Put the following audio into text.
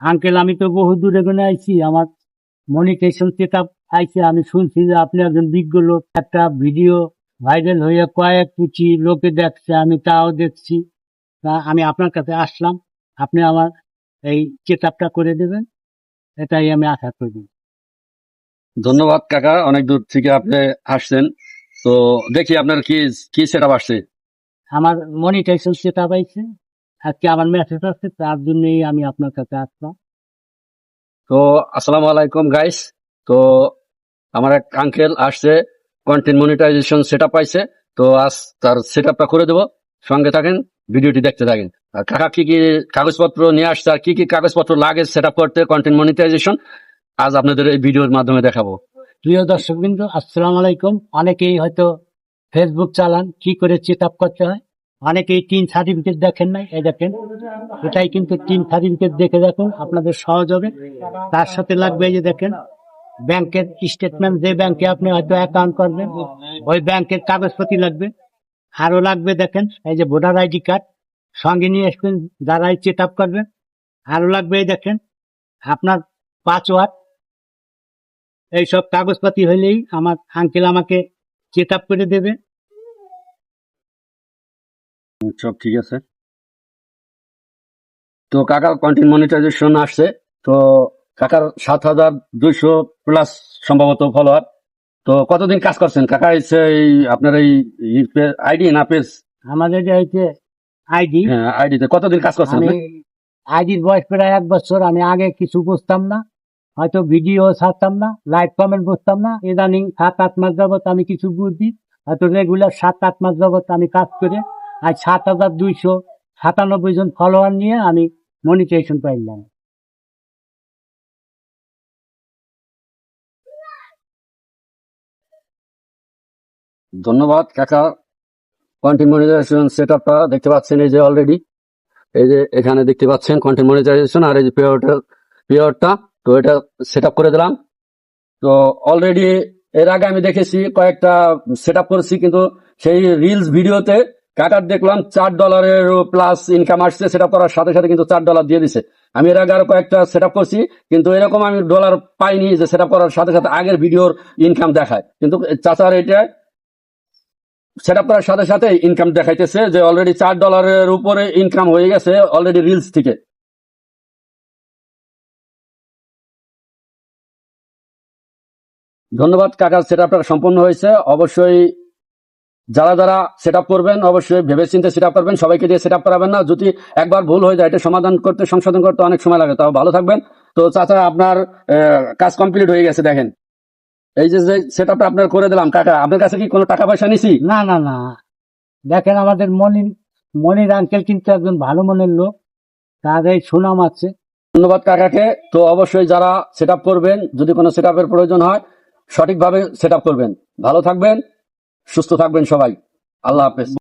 Uncle আমি তো বহু দূরে গুনে আইছি আমার মনিটেশন সেট আপ আইছে আমি শুনছি যে আপনি একজন বিজ্ঞ লোক একটা ভিডিও ভাইরাল হয়ে কয়েক কোটি লোকে দেখছে আমি তাও দেখছি। তা আমি আপনার কাছে আসলাম আপনি আমার এই চেক আপটা করে দেবেন এটাই আমি আশা করি। ধন্যবাদ কাকা অনেক দূর থেকে আপনি আসছেন। তো দেখি আপনার কি কি সেট আসছে? আমার মনিটাইজেশন সেট আপ আইছে। আজকে আমার মেসেজ আসছে তার জন্যই আমি আপনার কাছে আসলাম। তো আসসালামু আলাইকুম গাইস তো আমার এক আঙ্কেল আসছে কন্টেন্ট মনিটাইজেশন সেট আপ পাইছে। তো আজ তার সেট আপটা করে দেবো। সঙ্গে থাকেন ভিডিওটি দেখতে থাকেন। আর কাকা কি কি কাগজপত্র নিয়ে আসছে আর কি কি কাগজপত্র লাগে সেট আপ করতে কন্টেন্ট মনিটাইজেশন আজ আপনাদের এই ভিডিওর মাধ্যমে দেখাবো। প্রিয় দর্শক আসসালামু আলাইকুম। অনেকেই হয়তো ফেসবুক চালান কি করে চেক আপ করতে হয়? অনেকেই টিন সার্টিফিকেট দেখেন নাই, এই দেখেন। এটাই কিন্তু টিন সার্টিফিকেট দেখে দেখুন, আপনাদের সহজ হবে। তার সাথে লাগবে এই যে দেখেন, ব্যাংকের স্টেটমেন্ট যে ব্যাংকে আপনি হয়তো অ্যাকাউন্ট করবেন, ওই ব্যাংকের কাগজপাতি লাগবে। আরও লাগবে দেখেন, এই যে ভোটার আইডি কার্ড, সঙ্গে নিয়ে আসবেন, যারাই চেক আপ করবেন। আরও লাগবে এই দেখেন, আপনার পাসওয়ার্ড এইসব কাগজপাতি হলেই আমার আঙ্কেল আমাকে চেক আপ করে দেবে। সব ঠিক আছে। তো কাকার কন্টেন্ট মনিটাইজেশন আসছে। তো কাকার সাত হাজার দুইশো প্লাস সম্ভবত ফলোয়ার তো কতদিন কাজ করছেন? কাকা হচ্ছে এই আপনার এই আইডি না পেজ আমাদের যে হচ্ছে আইডি হ্যাঁ আইডিতে কতদিন কাজ করছেন আমি আইডির বয়স প্রায় এক বছর। আমি আগে কিছু বুঝতাম না। হয়তো ভিডিও ছাড়তাম না লাইভ কমেন্ট বুঝতাম না। ইদানিং সাত আট মাস যাবত আমি কিছু বুঝি। হয়তো রেগুলার সাত আট মাস যাবত আমি কাজ করে আজ সাত হাজার দুইশো সাতানব্বই জন ফলোয়ার নিয়ে আমি মনিটাইজেশন পাইলাম। ধন্যবাদ, কাকা। কন্টেন্ট মনিটাইজেশন সেট আপটা দেখতে পাচ্ছেন এই যে অলরেডি এই যে এখানে দেখতে পাচ্ছেন কন্টেন্ট মনিটাইজেশন আর এই যে পেয়ারটা তো এটা সেট আপ করে দিলাম। তো অলরেডি এর আগে আমি দেখেছি কয়েকটা সেট আপ করেছি, কিন্তু সেই রিলস ভিডিওতে কাকার দেখলাম চার ডলারের প্লাস ইনকাম আসছে সেটা করার সাথে সাথে কিন্তু চার ডলার দিয়ে দিছে। আমি এর আগে আরও কয়েকটা সেট করছি, কিন্তু এরকম আমি ডলার পাইনি যে সেট করার সাথে সাথে আগের ভিডিওর ইনকাম দেখায়। কিন্তু চাচার এটা সেট করার সাথে সাথে ইনকাম দেখাইতেছে যে অলরেডি চার ডলারের উপরে ইনকাম হয়ে গেছে অলরেডি রিলস থেকে। ধন্যবাদ কাকা সেট সম্পূর্ণ হয়েছে। অবশ্যই যারা যারা সেট করবেন অবশ্যই ভেবে চিন্তে সেট করবেন সবাইকে দিয়ে সেট আপ করাবেন না। যদি একবার ভুল হয়ে যায় এটা সমাধান করতে সংশোধন করতে অনেক সময় লাগে তাও ভালো থাকবেন। তো চাচা আপনার কাজ কমপ্লিট হয়ে গেছে দেখেন। এই যে সেট আপটা আপনার করে দিলাম কাকা আপনার কাছে কি কোনো টাকা পয়সা নিছি? না না না। দেখেন আমাদের মনির মনির আঙ্কেল কিন্তু একজন ভালো মনের লোক। তার এই সুনাম আছে। ধন্যবাদ কাকাকে। তো অবশ্যই যারা সেট করবেন যদি কোনো সেট প্রয়োজন হয় সঠিকভাবে সেট করবেন। ভালো থাকবেন। সুস্থ থাকবেন সবাই। আল্লাহ হাফেজ।